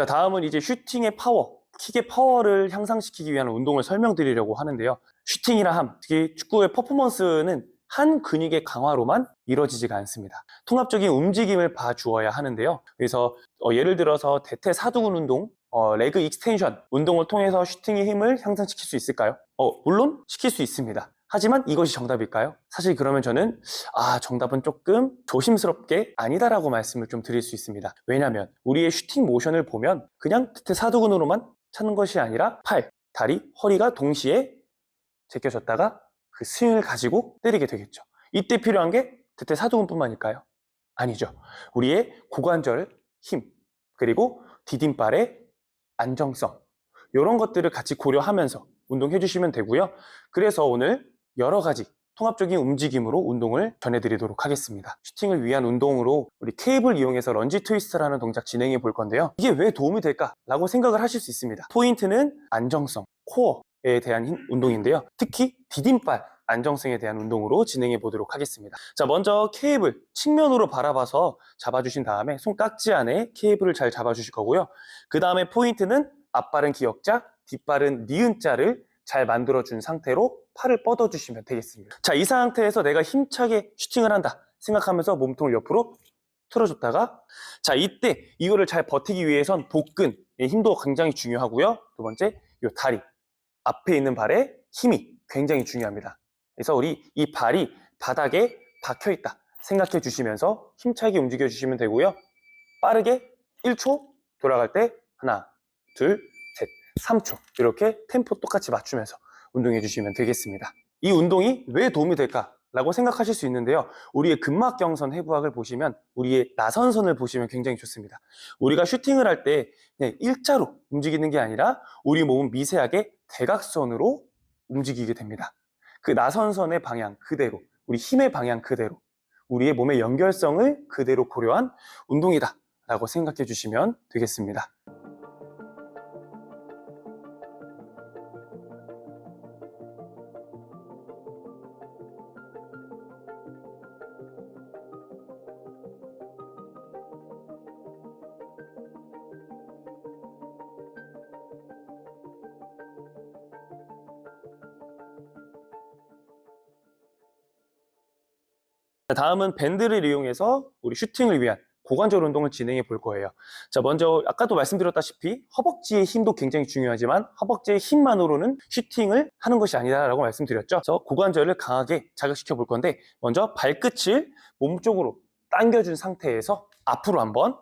자, 다음은 이제 슈팅의 파워, 킥의 파워를 향상시키기 위한 운동을 설명드리려고 하는데요. 슈팅이라 함, 특히 축구의 퍼포먼스는 한 근육의 강화로만 이루어지지가 않습니다. 통합적인 움직임을 봐주어야 하는데요. 그래서 어, 예를 들어서 대퇴 사두근 운동, 어, 레그 익스텐션 운동을 통해서 슈팅의 힘을 향상시킬 수 있을까요? 어, 물론 시킬 수 있습니다. 하지만 이것이 정답일까요? 사실 그러면 저는 아 정답은 조금 조심스럽게 아니다라고 말씀을 좀 드릴 수 있습니다. 왜냐하면 우리의 슈팅 모션을 보면 그냥 대퇴사두근으로만 차는 것이 아니라 팔, 다리, 허리가 동시에 제껴졌다가 그 스윙을 가지고 때리게 되겠죠. 이때 필요한 게 대퇴 사두근뿐만일까요? 아니죠. 우리의 고관절 힘 그리고 디딤발의 안정성 이런 것들을 같이 고려하면서 운동해 주시면 되고요. 그래서 오늘 여러 가지 통합적인 움직임으로 운동을 전해드리도록 하겠습니다. 슈팅을 위한 운동으로 우리 케이블 이용해서 런지 트위스트라는 동작 진행해 볼 건데요. 이게 왜 도움이 될까라고 생각을 하실 수 있습니다. 포인트는 안정성, 코어에 대한 힘- 운동인데요. 특히 디딤발 안정성에 대한 운동으로 진행해 보도록 하겠습니다. 자, 먼저 케이블 측면으로 바라봐서 잡아주신 다음에 손깍지 안에 케이블을 잘 잡아주실 거고요. 그 다음에 포인트는 앞발은 기역자, 뒷발은 니은자를 잘 만들어준 상태로 팔을 뻗어주시면 되겠습니다. 자, 이 상태에서 내가 힘차게 슈팅을 한다 생각하면서 몸통을 옆으로 틀어줬다가 자, 이때 이거를 잘 버티기 위해선 복근의 힘도 굉장히 중요하고요. 두 번째, 이 다리 앞에 있는 발의 힘이 굉장히 중요합니다. 그래서 우리 이 발이 바닥에 박혀 있다 생각해 주시면서 힘차게 움직여 주시면 되고요. 빠르게 1초 돌아갈 때 하나, 둘, 셋, 3초 이렇게 템포 똑같이 맞추면서 운동해 주시면 되겠습니다. 이 운동이 왜 도움이 될까 라고 생각하실 수 있는데요. 우리의 근막경선 해부학을 보시면 우리의 나선선을 보시면 굉장히 좋습니다. 우리가 슈팅을 할 때 그냥 일자로 움직이는 게 아니라 우리 몸은 미세하게 대각선으로 움직이게 됩니다. 그 나선선의 방향 그대로, 우리 힘의 방향 그대로, 우리의 몸의 연결성을 그대로 고려한 운동이다 라고 생각해 주시면 되겠습니다. 다음은 밴드를 이용해서 우리 슈팅을 위한 고관절 운동을 진행해 볼 거예요. 자, 먼저 아까도 말씀드렸다시피 허벅지의 힘도 굉장히 중요하지만 허벅지의 힘만으로는 슈팅을 하는 것이 아니다라고 말씀드렸죠. 그래서 고관절을 강하게 자극시켜 볼 건데 먼저 발끝을 몸쪽으로 당겨준 상태에서 앞으로 한번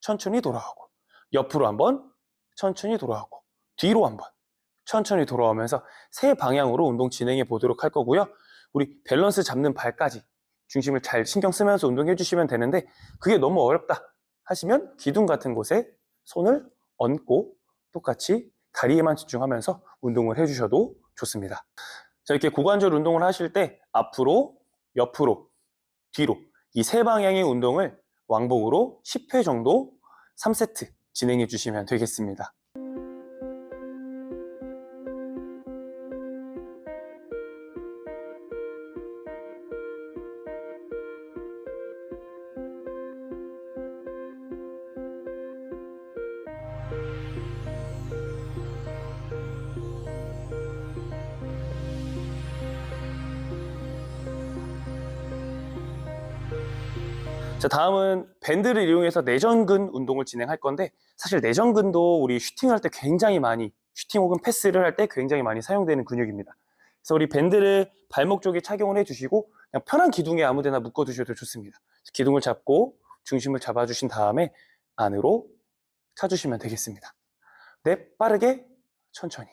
천천히 돌아오고 옆으로 한번 천천히 돌아오고 뒤로 한번 천천히 돌아오면서 세 방향으로 운동 진행해 보도록 할 거고요. 우리 밸런스 잡는 발까지 중심을 잘 신경 쓰면서 운동해 주시면 되는데 그게 너무 어렵다 하시면 기둥 같은 곳에 손을 얹고 똑같이 다리에만 집중하면서 운동을 해 주셔도 좋습니다. 자, 이렇게 고관절 운동을 하실 때 앞으로, 옆으로, 뒤로 이 세 방향의 운동을 왕복으로 10회 정도 3세트 진행해 주시면 되겠습니다. 자, 다음은 밴드를 이용해서 내전근 운동을 진행할 건데 사실 내전근도 우리 슈팅할 때 굉장히 많이 슈팅 혹은 패스를 할 때 굉장히 많이 사용되는 근육입니다. 그래서 우리 밴드를 발목 쪽에 착용을 해주시고 그냥 편한 기둥에 아무데나 묶어두셔도 좋습니다. 기둥을 잡고 중심을 잡아주신 다음에 안으로 차주시면 되겠습니다. 네, 빠르게 천천히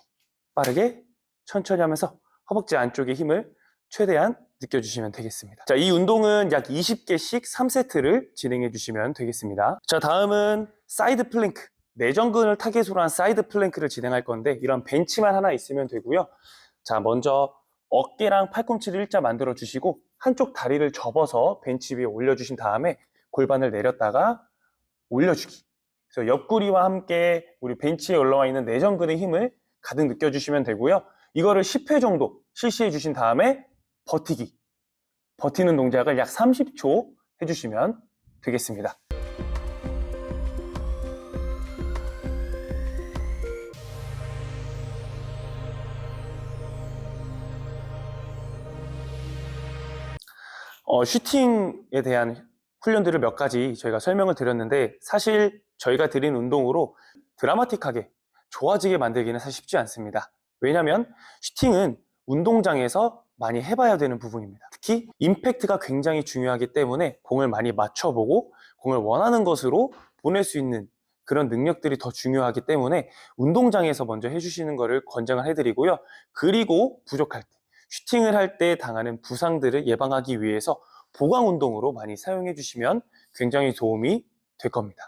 빠르게 천천히 하면서 허벅지 안쪽에 힘을 최대한 느껴주시면 되겠습니다. 자, 이 운동은 약 20개씩 3세트를 진행해 주시면 되겠습니다. 자, 다음은 사이드 플랭크. 내전근을 타겟으로 한 사이드 플랭크를 진행할 건데 이런 벤치만 하나 있으면 되고요. 자, 먼저 어깨랑 팔꿈치를 일자 만들어 주시고 한쪽 다리를 접어서 벤치 위에 올려 주신 다음에 골반을 내렸다가 올려주기. 그래서 옆구리와 함께 우리 벤치에 올라와 있는 내전근의 힘을 가득 느껴주시면 되고요. 이거를 10회 정도 실시해 주신 다음에 버티기, 버티는 동작을 약 30초 해주시면 되겠습니다. 어, 슈팅에 대한 훈련들을 몇 가지 저희가 설명을 드렸는데 사실 저희가 드린 운동으로 드라마틱하게 좋아지게 만들기는 사실 쉽지 않습니다. 왜냐하면 슈팅은 운동장에서 많이 해봐야 되는 부분입니다. 특히 임팩트가 굉장히 중요하기 때문에 공을 많이 맞춰보고 공을 원하는 것으로 보낼 수 있는 그런 능력들이 더 중요하기 때문에 운동장에서 먼저 해주시는 것을 권장을 해드리고요. 그리고 부족할 때 슈팅을 할 때 당하는 부상들을 예방하기 위해서 보강 운동으로 많이 사용해 주시면 굉장히 도움이 될 겁니다.